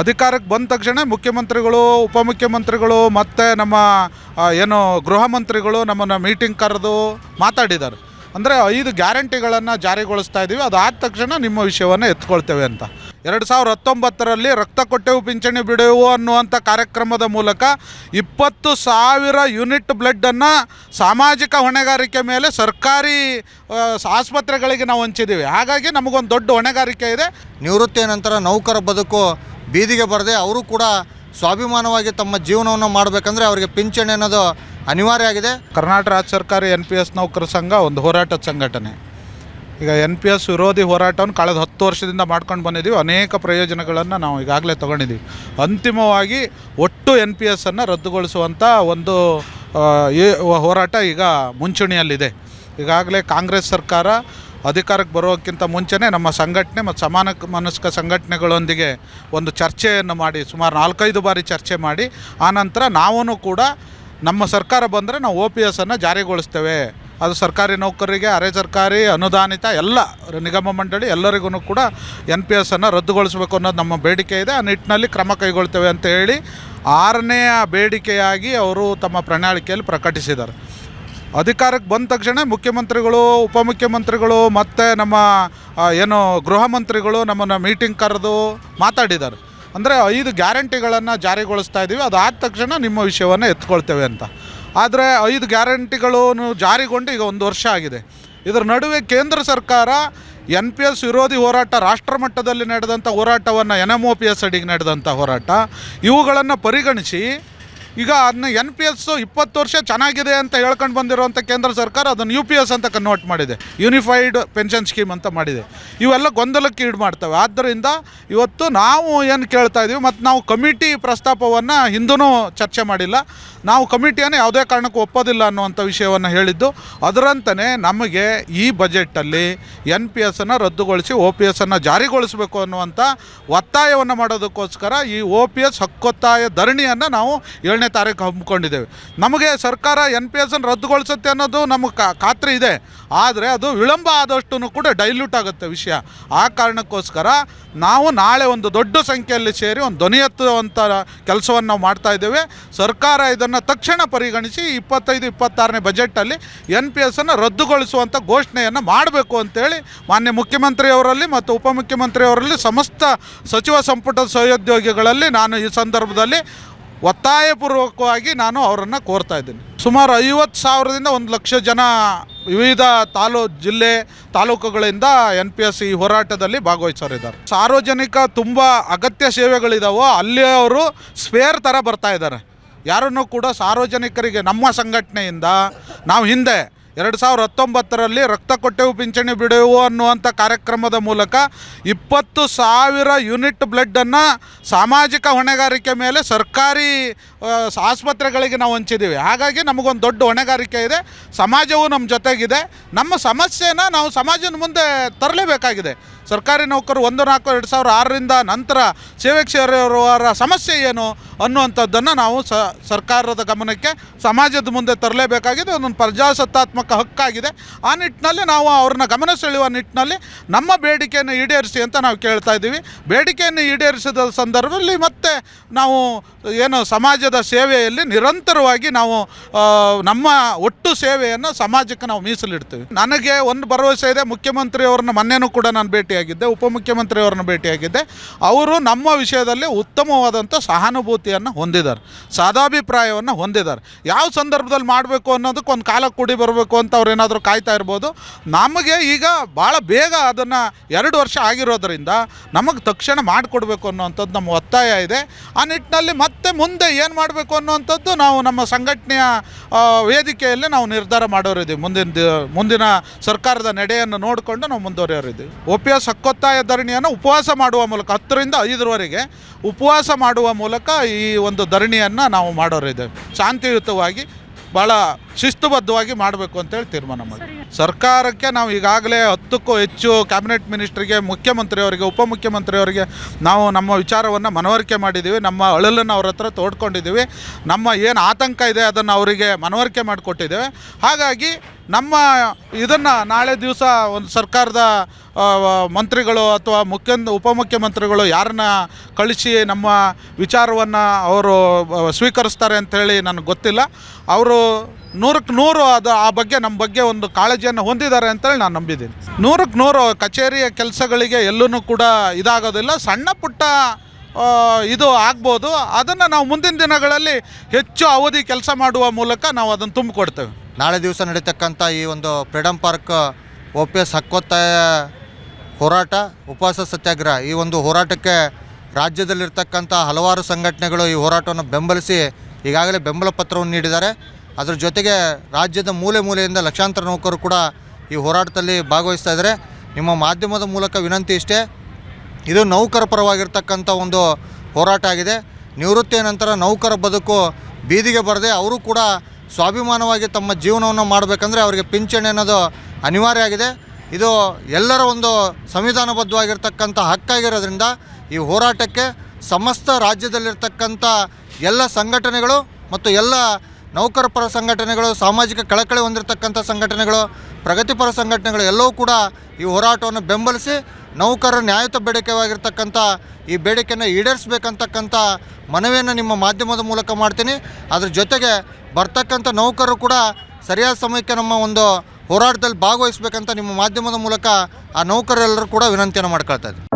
ಅಧಿಕಾರಕ್ಕೆ ಬಂದ ತಕ್ಷಣ ಮುಖ್ಯಮಂತ್ರಿಗಳು, ಉಪಮುಖ್ಯಮಂತ್ರಿಗಳು ಮತ್ತು ನಮ್ಮ ಏನು ಗೃಹ ಮಂತ್ರಿಗಳು ನಮ್ಮನ್ನು ಮೀಟಿಂಗ್ ಕರೆದು ಮಾತಾಡಿದ್ದಾರೆ. ಅಂದರೆ ಐದು ಗ್ಯಾರಂಟಿಗಳನ್ನು ಜಾರಿಗೊಳಿಸ್ತಾ ಇದ್ದೀವಿ ಅದು ಆದ ತಕ್ಷಣ ನಿಮ್ಮ ವಿಷಯವನ್ನು ಎತ್ಕೊಳ್ತೇವೆ ಅಂತ. ಎರಡು ಸಾವಿರದ ಹತ್ತೊಂಬತ್ತರಲ್ಲಿ ರಕ್ತ ಕೊಟ್ಟೆವು, ಪಿಂಚಣಿ ಬಿಡೆವು ಅನ್ನುವಂಥ ಕಾರ್ಯಕ್ರಮದ ಮೂಲಕ ಇಪ್ಪತ್ತು ಸಾವಿರ ಯೂನಿಟ್ ಬ್ಲಡ್ಡನ್ನು ಸಾಮಾಜಿಕ ಹೊಣೆಗಾರಿಕೆ ಮೇಲೆ ಸರ್ಕಾರಿ ಆಸ್ಪತ್ರೆಗಳಿಗೆ ನಾವು ಹಂಚಿದ್ದೀವಿ ಹಾಗಾಗಿ ನಮಗೊಂದು ದೊಡ್ಡ ಹೊಣೆಗಾರಿಕೆ ಇದೆ. ನಿವೃತ್ತಿಯ ನಂತರ ನೌಕರ ಬದುಕು ಬೀದಿಗೆ ಬರದೆ ಅವರು ಕೂಡ ಸ್ವಾಭಿಮಾನವಾಗಿ ತಮ್ಮ ಜೀವನವನ್ನು ಮಾಡಬೇಕಂದ್ರೆ ಅವರಿಗೆ ಪಿಂಚಣಿ ಅನ್ನೋದು ಅನಿವಾರ್ಯ ಆಗಿದೆ. ಕರ್ನಾಟಕ ರಾಜ್ಯ ಸರ್ಕಾರಿ ಎನ್ ಪಿ ಎಸ್ ನೌಕರ ಸಂಘ ಒಂದು ಹೋರಾಟದ ಸಂಘಟನೆ. ಈಗ ಎನ್ ಪಿ ಎಸ್ ವಿರೋಧಿ ಹೋರಾಟವನ್ನು ಕಳೆದ ಹತ್ತು ವರ್ಷದಿಂದ ಮಾಡ್ಕೊಂಡು ಬಂದಿದ್ದೀವಿ. ಅನೇಕ ಪ್ರಯೋಜನಗಳನ್ನು ನಾವು ಈಗಾಗಲೇ ತೊಗೊಂಡಿದ್ದೀವಿ. ಅಂತಿಮವಾಗಿ ಒಟ್ಟು ಎನ್ ಪಿ ಎಸ್ಸನ್ನು ರದ್ದುಗೊಳಿಸುವಂಥ ಒಂದು ಹೋರಾಟ ಈಗ ಮುಂಚೂಣಿಯಲ್ಲಿದೆ. ಈಗಾಗಲೇ ಕಾಂಗ್ರೆಸ್ ಸರ್ಕಾರ ಅಧಿಕಾರಕ್ಕೆ ಬರೋಕ್ಕಿಂತ ಮುಂಚೆನೇ ನಮ್ಮ ಸಂಘಟನೆ ಮತ್ತು ಸಮಾನ ಮನಸ್ಕ ಸಂಘಟನೆಗಳೊಂದಿಗೆ ಒಂದು ಚರ್ಚೆಯನ್ನು ಮಾಡಿ, ಸುಮಾರು ನಾಲ್ಕೈದು ಬಾರಿ ಚರ್ಚೆ ಮಾಡಿ ಆನಂತರ ನಾವೂ ಕೂಡ ನಮ್ಮ ಸರ್ಕಾರ ಬಂದರೆ ನಾವು ಒ ಪಿ ಎಸ್ಸನ್ನು ಜಾರಿಗೊಳಿಸ್ತೇವೆ. ಅದು ಸರ್ಕಾರಿ ನೌಕರರಿಗೆ, ಅರೆ ಸರ್ಕಾರಿ, ಅನುದಾನಿತ ಎಲ್ಲ ನಿಗಮ ಮಂಡಳಿ ಎಲ್ಲರಿಗೂ ಕೂಡ ಎನ್ ಪಿ ಎಸ್ಸನ್ನು ರದ್ದುಗೊಳಿಸಬೇಕು ಅನ್ನೋದು ನಮ್ಮ ಬೇಡಿಕೆ ಇದೆ. ಆ ನಿಟ್ಟಿನಲ್ಲಿ ಕ್ರಮ ಕೈಗೊಳ್ತೇವೆ ಅಂತ ಹೇಳಿ ಆರನೆಯ ಬೇಡಿಕೆಯಾಗಿ ಅವರು ತಮ್ಮ ಪ್ರಣಾಳಿಕೆಯಲ್ಲಿ ಪ್ರಕಟಿಸಿದ್ದಾರೆ. ಅಧಿಕಾರಕ್ಕೆ ಬಂದ ತಕ್ಷಣ ಮುಖ್ಯಮಂತ್ರಿಗಳು, ಉಪಮುಖ್ಯಮಂತ್ರಿಗಳು ಮತ್ತು ನಮ್ಮ ಏನು ಗೃಹ ಮಂತ್ರಿಗಳು ನಮ್ಮನ್ನು ಮೀಟಿಂಗ್ ಕರೆದು ಮಾತಾಡಿದ್ದಾರೆ. ಅಂದರೆ ಐದು ಗ್ಯಾರಂಟಿಗಳನ್ನು ಜಾರಿಗೊಳಿಸ್ತಾ ಇದ್ದೀವಿ ಅದಾದ ತಕ್ಷಣ ನಿಮ್ಮ ವಿಷಯವನ್ನು ಎತ್ಕೊಳ್ತೇವೆ ಅಂತ. ಆದರೆ ಐದು ಗ್ಯಾರಂಟಿಗಳು ಜಾರಿಗೊಂಡು ಈಗ ಒಂದು ವರ್ಷ ಆಗಿದೆ. ಇದರ ನಡುವೆ ಕೇಂದ್ರ ಸರ್ಕಾರ ಎನ್ ಪಿ ಎಸ್ ವಿರೋಧಿ ಹೋರಾಟ, ರಾಷ್ಟ್ರ ಮಟ್ಟದಲ್ಲಿ ನಡೆದಂಥ ಹೋರಾಟವನ್ನು N M O, P S ಅಡಿಗೆ ನಡೆದಂಥ ಹೋರಾಟ, ಇವುಗಳನ್ನು ಪರಿಗಣಿಸಿ ಈಗ ಅದನ್ನ ಎನ್ ಪಿ ಎಸ್ ಇಪ್ಪತ್ತು ವರ್ಷ ಚೆನ್ನಾಗಿದೆ ಅಂತ ಹೇಳ್ಕೊಂಡು ಬಂದಿರುವಂಥ ಕೇಂದ್ರ ಸರ್ಕಾರ ಅದನ್ನು ಯು ಪಿ ಎಸ್ ಅಂತ ಕನ್ವರ್ಟ್ ಮಾಡಿದೆ. ಯೂನಿಫೈಡ್ ಪೆನ್ಷನ್ ಸ್ಕೀಮ್ ಅಂತ ಮಾಡಿದೆ. ಇವೆಲ್ಲ ಗೊಂದಲಕ್ಕೆ ಈಡ್ ಮಾಡ್ತವೆ. ಆದ್ದರಿಂದ ಇವತ್ತು ನಾವು ಏನು ಕೇಳ್ತಾ ಇದ್ದೀವಿ ಮತ್ತು ನಾವು ಕಮಿಟಿ ಪ್ರಸ್ತಾಪವನ್ನು ಹಿಂದೂ ಚರ್ಚೆ ಮಾಡಿಲ್ಲ. ನಾವು ಕಮಿಟಿಯನ್ನು ಯಾವುದೇ ಕಾರಣಕ್ಕೂ ಒಪ್ಪೋದಿಲ್ಲ ಅನ್ನುವಂಥ ವಿಷಯವನ್ನು ಹೇಳಿದ್ದು. ಅದರಂತೆಯೇ ನಮಗೆ ಈ ಬಜೆಟಲ್ಲಿ ಎನ್ ಪಿ ಎಸ್ಸನ್ನು ರದ್ದುಗೊಳಿಸಿ ಒ ಪಿ ಎಸ್ಸನ್ನು ಜಾರಿಗೊಳಿಸಬೇಕು ಅನ್ನುವಂಥ ಒತ್ತಾಯವನ್ನು ಮಾಡೋದಕ್ಕೋಸ್ಕರ ಈ ಒ ಪಿ ಎಸ್ ಹಕ್ಕೊತ್ತಾಯ ಧರಣಿಯನ್ನು ನಾವು ಏಳನೇ ತಾರೀಕು ಹಮ್ಮಿಕೊಂಡಿದ್ದೇವೆ. ನಮಗೆ ಸರ್ಕಾರ ಎನ್ ಪಿ ಎಸ್ಸನ್ನು ರದ್ದುಗೊಳಿಸುತ್ತೆ ಅನ್ನೋದು ನಮಗೆ ಖಾತ್ರಿ ಇದೆ. ಆದರೆ ಅದು ವಿಳಂಬ ಆದಷ್ಟು ಕೂಡ ಡೈಲ್ಯೂಟ್ ಆಗುತ್ತೆ ವಿಷಯ. ಆ ಕಾರಣಕ್ಕೋಸ್ಕರ ನಾವು ನಾಳೆ ಒಂದು ದೊಡ್ಡ ಸಂಖ್ಯೆಯಲ್ಲಿ ಸೇರಿ ಒಂದು ಧ್ವನಿ ಎತ್ತುವಂಥ ಕೆಲಸವನ್ನು ನಾವು ಮಾಡ್ತಾ ಇದ್ದೇವೆ. ಸರ್ಕಾರ ಇದನ್ನು ತಕ್ಷಣ ಪರಿಗಣಿಸಿ ಇಪ್ಪತ್ತೈದು, ಇಪ್ಪತ್ತಾರನೇ ಬಜೆಟಲ್ಲಿ ಎನ್ ಪಿ ಎಸ್ನ ರದ್ದುಗೊಳಿಸುವಂಥ ಘೋಷಣೆಯನ್ನು ಮಾಡಬೇಕು ಅಂತೇಳಿ ಮಾನ್ಯ ಮುಖ್ಯಮಂತ್ರಿಯವರಲ್ಲಿ ಮತ್ತು ಉಪಮುಖ್ಯಮಂತ್ರಿಯವರಲ್ಲಿ ಸಮಸ್ತ ಸಚಿವ ಸಂಪುಟ ಸಹೋದ್ಯೋಗಿಗಳಲ್ಲಿ ನಾನು ಈ ಸಂದರ್ಭದಲ್ಲಿ ಒತ್ತಾಯಪೂರ್ವಕವಾಗಿ ನಾನು ಅವರನ್ನು ಕೋರ್ತಾ ಇದ್ದೀನಿ. ಸುಮಾರು ಐವತ್ತು ಸಾವಿರದಿಂದ ಒಂದು ಲಕ್ಷ ಜನ ವಿವಿಧ ತಾಲೂ, ಜಿಲ್ಲೆ ತಾಲೂಕುಗಳಿಂದ ಎನ್ ಪಿ ಎಸ್ ಈ ಹೋರಾಟದಲ್ಲಿ ಭಾಗವಹಿಸೋರಿದ್ದಾರೆ. ಸಾರ್ವಜನಿಕ ತುಂಬ ಅಗತ್ಯ ಸೇವೆಗಳಿದಾವೋ ಅಲ್ಲಿ ಅವರು ಸ್ಪೇರ್ ಥರ ಬರ್ತಾ ಇದ್ದಾರೆ. ಯಾರನ್ನು ಕೂಡ ಸಾರ್ವಜನಿಕರಿಗೆ ನಮ್ಮ ಸಂಘಟನೆಯಿಂದ ನಾವು ಹಿಂದೆ ಎರಡು ಸಾವಿರ ಹತ್ತೊಂಬತ್ತರಲ್ಲಿ ರಕ್ತ ಕೊಟ್ಟೆವು, ಪಿಂಚಣಿ ಬಿಡೆವು ಅನ್ನುವಂಥ ಕಾರ್ಯಕ್ರಮದ ಮೂಲಕ ಇಪ್ಪತ್ತು ಸಾವಿರ ಯೂನಿಟ್ ಬ್ಲಡ್ಡನ್ನು ಸಾಮಾಜಿಕ ಹೊಣೆಗಾರಿಕೆ ಮೇಲೆ ಸರ್ಕಾರಿ ಆಸ್ಪತ್ರೆಗಳಿಗೆ ನಾವು ಹಂಚಿದ್ದೀವಿ. ಹಾಗಾಗಿ ನಮಗೊಂದು ದೊಡ್ಡ ಹೊಣೆಗಾರಿಕೆ ಇದೆ. ಸಮಾಜವು ನಮ್ಮ ಜೊತೆಗಿದೆ. ನಮ್ಮ ಸಮಸ್ಯೆನ ನಾವು ಸಮಾಜದ ಮುಂದೆ ತರಲೇಬೇಕಾಗಿದೆ. ಸರ್ಕಾರಿ ನೌಕರು ಒಂದು, ನಾಲ್ಕು, ಎರಡು ಸಾವಿರ ಆರರಿಂದ ನಂತರ ಸೇವೆ ಸೇರಿರುವವರ ಸಮಸ್ಯೆ ಏನು ಅನ್ನುವಂಥದ್ದನ್ನು ನಾವು ಸರ್ಕಾರದ ಗಮನಕ್ಕೆ ಸಮಾಜದ ಮುಂದೆ ತರಲೇಬೇಕಾಗಿದೆ. ಒಂದೊಂದು ಪ್ರಜಾಸತ್ತಾತ್ಮಕ ಹಕ್ಕಾಗಿದೆ. ಆ ನಿಟ್ಟಿನಲ್ಲಿ ನಾವು ಅವ್ರನ್ನ ಗಮನ ಸೆಳೆಯುವ ನಿಟ್ಟಿನಲ್ಲಿ ನಮ್ಮ ಬೇಡಿಕೆಯನ್ನು ಈಡೇರಿಸಿ ಅಂತ ನಾವು ಕೇಳ್ತಾ ಇದ್ದೀವಿ. ಬೇಡಿಕೆಯನ್ನು ಈಡೇರಿಸಿದ ಸಂದರ್ಭದಲ್ಲಿ ಮತ್ತೆ ನಾವು ಏನು ಸಮಾಜದ ಸೇವೆಯಲ್ಲಿ ನಿರಂತರವಾಗಿ ನಾವು ನಮ್ಮ ಒಟ್ಟು ಸೇವೆಯನ್ನು ಸಮಾಜಕ್ಕೆ ನಾವು ಮೀಸಲಿಡ್ತೀವಿ. ನನಗೆ ಒಂದು ಭರವಸೆ ಇದೆ, ಮುಖ್ಯಮಂತ್ರಿಯವ್ರನ್ನ ಮೊನ್ನೆನೂ ಕೂಡ ನಾನು ಭೇಟಿಯಾಗಿದ್ದೆ, ಉಪಮುಖ್ಯಮಂತ್ರಿಯವ್ರನ್ನ ಭೇಟಿಯಾಗಿದ್ದೆ. ಅವರು ನಮ್ಮ ವಿಷಯದಲ್ಲಿ ಉತ್ತಮವಾದಂಥ ಸಹಾನುಭೂತಿಯನ್ನು ಹೊಂದಿದ್ದಾರೆ, ಸದಾಭಿಪ್ರಾಯವನ್ನು ಹೊಂದಿದ್ದಾರೆ. ಯಾವ ಸಂದರ್ಭದಲ್ಲಿ ಮಾಡಬೇಕು ಅನ್ನೋದಕ್ಕೆ ಒಂದು ಕಾಲ ಕೂಡಿ ಬರಬೇಕು ಅಂತ ಅವ್ರು ಏನಾದರೂ ಕಾಯ್ತಾ ಇರ್ಬೋದು. ನಮಗೆ ಈಗ ಭಾಳ ಬೇಗ ಅದನ್ನು ಎರಡು ವರ್ಷ ಆಗಿರೋದ್ರಿಂದ ನಮಗೆ ತಕ್ಷಣ ಮಾಡಿಕೊಡ್ಬೇಕು ಅನ್ನೋವಂಥದ್ದು ನಮ್ಮ ಒತ್ತಾಯ ಇದೆ. ಆ ನಿಟ್ಟಿನಲ್ಲಿ ಮತ್ತೆ ಮುಂದೆ ಏನು ಮಾಡಬೇಕು ಅನ್ನುವಂಥದ್ದು ನಾವು ನಮ್ಮ ಸಂಘಟನೆಯ ವೇದಿಕೆಯಲ್ಲಿ ನಾವು ನಿರ್ಧಾರ ಮಾಡೋರಿದ್ದೀವಿ. ಮುಂದಿನ ಮುಂದಿನ ಸರ್ಕಾರದ ನಡೆಯನ್ನು ನೋಡಿಕೊಂಡು ನಾವು ಮುಂದುವರಿಯೋರಿದ್ದೀವಿ. ಒ ಪಿ ಎಸ್ ಹಕ್ಕೊತ್ತಾಯ ಧರಣಿಯನ್ನು ಉಪವಾಸ ಮಾಡುವ ಮೂಲಕ, ಹತ್ತರಿಂದ ಐದರವರೆಗೆ ಉಪವಾಸ ಮಾಡುವ ಮೂಲಕ ಈ ಒಂದು ಧರಣಿಯನ್ನು ನಾವು ಮಾಡೋರಿದ್ದೇವೆ. ಶಾಂತಿಯುತವಾಗಿ ಭಾಳ ಶಿಸ್ತುಬದ್ಧವಾಗಿ ಮಾಡಬೇಕು ಅಂತೇಳಿ ತೀರ್ಮಾನ ಮಾಡಿ ಸರ್ಕಾರಕ್ಕೆ ನಾವು ಈಗಾಗಲೇ ಹತ್ತಕ್ಕೂ ಹೆಚ್ಚು ಕ್ಯಾಬಿನೆಟ್ ಮಿನಿಸ್ಟ್ರಿಗೆ, ಮುಖ್ಯಮಂತ್ರಿಯವರಿಗೆ, ಉಪಮುಖ್ಯಮಂತ್ರಿಯವರಿಗೆ ನಾವು ನಮ್ಮ ವಿಚಾರವನ್ನು ಮನವರಿಕೆ ಮಾಡಿದ್ದೀವಿ. ನಮ್ಮ ಅಳಲನ್ನು ಅವ್ರ ಹತ್ರ ತೋಡ್ಕೊಂಡಿದ್ದೀವಿ. ನಮ್ಮ ಏನು ಆತಂಕ ಇದೆ ಅದನ್ನು ಅವರಿಗೆ ಮನವರಿಕೆ ಮಾಡಿಕೊಟ್ಟಿದ್ದೇವೆ. ಹಾಗಾಗಿ ನಮ್ಮ ಇದನ್ನು ನಾಳೆ ದಿವಸ ಒಂದು ಸರ್ಕಾರದ ಮಂತ್ರಿಗಳು ಅಥವಾ ಮುಖ್ಯ, ಉಪಮುಖ್ಯಮಂತ್ರಿಗಳು ಯಾರನ್ನ ಕಳಿಸಿ ನಮ್ಮ ವಿಚಾರವನ್ನು ಅವರು ಸ್ವೀಕರಿಸ್ತಾರೆ ಅಂಥೇಳಿ ನನಗೆ ಗೊತ್ತಿಲ್ಲ. ಅವರು ನೂರಕ್ಕೆ ನೂರು ಅದು ಆ ಬಗ್ಗೆ, ನಮ್ಮ ಬಗ್ಗೆ ಒಂದು ಕಾಳಜಿಯನ್ನು ಹೊಂದಿದ್ದಾರೆ ಅಂತೇಳಿ ನಾನು ನಂಬಿದ್ದೀನಿ. ನೂರಕ್ಕೆ ನೂರು ಕಚೇರಿಯ ಕೆಲಸಗಳಿಗೆ ಎಲ್ಲೂ ಕೂಡ ಇದಾಗೋದಿಲ್ಲ. ಸಣ್ಣ ಪುಟ್ಟ ಇದು ಆಗ್ಬೋದು. ಅದನ್ನು ನಾವು ಮುಂದಿನ ದಿನಗಳಲ್ಲಿ ಹೆಚ್ಚು ಅವಧಿ ಕೆಲಸ ಮಾಡುವ ಮೂಲಕ ನಾವು ಅದನ್ನು ತುಂಬಿಕೊಡ್ತೇವೆ. ನಾಳೆ ದಿವಸ ನಡೀತಕ್ಕಂಥ ಈ ಒಂದು freedom park O P S ಹಕ್ಕೊತ್ತಾಯ ಹೋರಾಟ, ಉಪವಾಸ ಸತ್ಯಾಗ್ರಹ, ಈ ಒಂದು ಹೋರಾಟಕ್ಕೆ ರಾಜ್ಯದಲ್ಲಿರ್ತಕ್ಕಂಥ ಹಲವಾರು ಸಂಘಟನೆಗಳು ಈ ಹೋರಾಟವನ್ನು ಬೆಂಬಲಿಸಿ ಈಗಾಗಲೇ ಬೆಂಬಲ ಪತ್ರವನ್ನು ನೀಡಿದ್ದಾರೆ. ಅದರ ಜೊತೆಗೆ ರಾಜ್ಯದ ಮೂಲೆ ಮೂಲೆಯಿಂದ ಲಕ್ಷಾಂತರ ನೌಕರರು ಕೂಡ ಈ ಹೋರಾಟದಲ್ಲಿ ಭಾಗವಹಿಸ್ತಾ ಇದ್ದಾರೆ. ನಿಮ್ಮ ಮಾಧ್ಯಮದ ಮೂಲಕ ವಿನಂತಿ ಇಷ್ಟೇ. ಇದು ನೌಕರ ಪರವಾಗಿರ್ತಕ್ಕಂಥ ಒಂದು ಹೋರಾಟ ಆಗಿದೆ. ನಿವೃತ್ತಿಯ ನಂತರ ನೌಕರ ಬದುಕು ಬೀದಿಗೆ ಬರದೆ ಅವರು ಕೂಡ ಸ್ವಾಭಿಮಾನವಾಗಿ ತಮ್ಮ ಜೀವನವನ್ನು ಮಾಡಬೇಕಂದ್ರೆ ಅವರಿಗೆ ಪಿಂಚಣಿ ಅನ್ನೋದು ಅನಿವಾರ್ಯ ಆಗಿದೆ. ಇದು ಎಲ್ಲರ ಒಂದು ಸಂವಿಧಾನಬದ್ಧವಾಗಿರ್ತಕ್ಕಂಥ ಹಕ್ಕಾಗಿರೋದ್ರಿಂದ ಈ ಹೋರಾಟಕ್ಕೆ ಸಮಸ್ತ ರಾಜ್ಯದಲ್ಲಿರ್ತಕ್ಕಂಥ ಎಲ್ಲ ಸಂಘಟನೆಗಳು ಮತ್ತು ಎಲ್ಲ ನೌಕರ ಪರ ಸಂಘಟನೆಗಳು, ಸಾಮಾಜಿಕ ಕಳಕಳಿ ಹೊಂದಿರತಕ್ಕಂಥ ಸಂಘಟನೆಗಳು, ಪ್ರಗತಿಪರ ಸಂಘಟನೆಗಳು ಎಲ್ಲವೂ ಕೂಡ ಈ ಹೋರಾಟವನ್ನು ಬೆಂಬಲಿಸಿ ನೌಕರರ ನ್ಯಾಯಯುತ ಬೇಡಿಕೆವಾಗಿರ್ತಕ್ಕಂಥ ಈ ಬೇಡಿಕೆಯನ್ನು ಈಡೇರಿಸ್ಬೇಕಂತಕ್ಕಂಥ ಮನವಿಯನ್ನು ನಿಮ್ಮ ಮಾಧ್ಯಮದ ಮೂಲಕ ಮಾಡ್ತೀನಿ. ಅದ್ರ ಜೊತೆಗೆ ಬರ್ತಕ್ಕಂಥ ನೌಕರರು ಕೂಡ ಸರಿಯಾದ ಸಮಯಕ್ಕೆ ನಮ್ಮ ಒಂದು ಹೋರಾಟದಲ್ಲಿ ಭಾಗವಹಿಸಬೇಕಂತ ನಿಮ್ಮ ಮಾಧ್ಯಮದ ಮೂಲಕ ಆ ನೌಕರರೆಲ್ಲರೂ ಕೂಡ ವಿನಂತಿಯನ್ನು ಮಾಡ್ಕೊಳ್ತಾ ಇದ್ದೀನಿ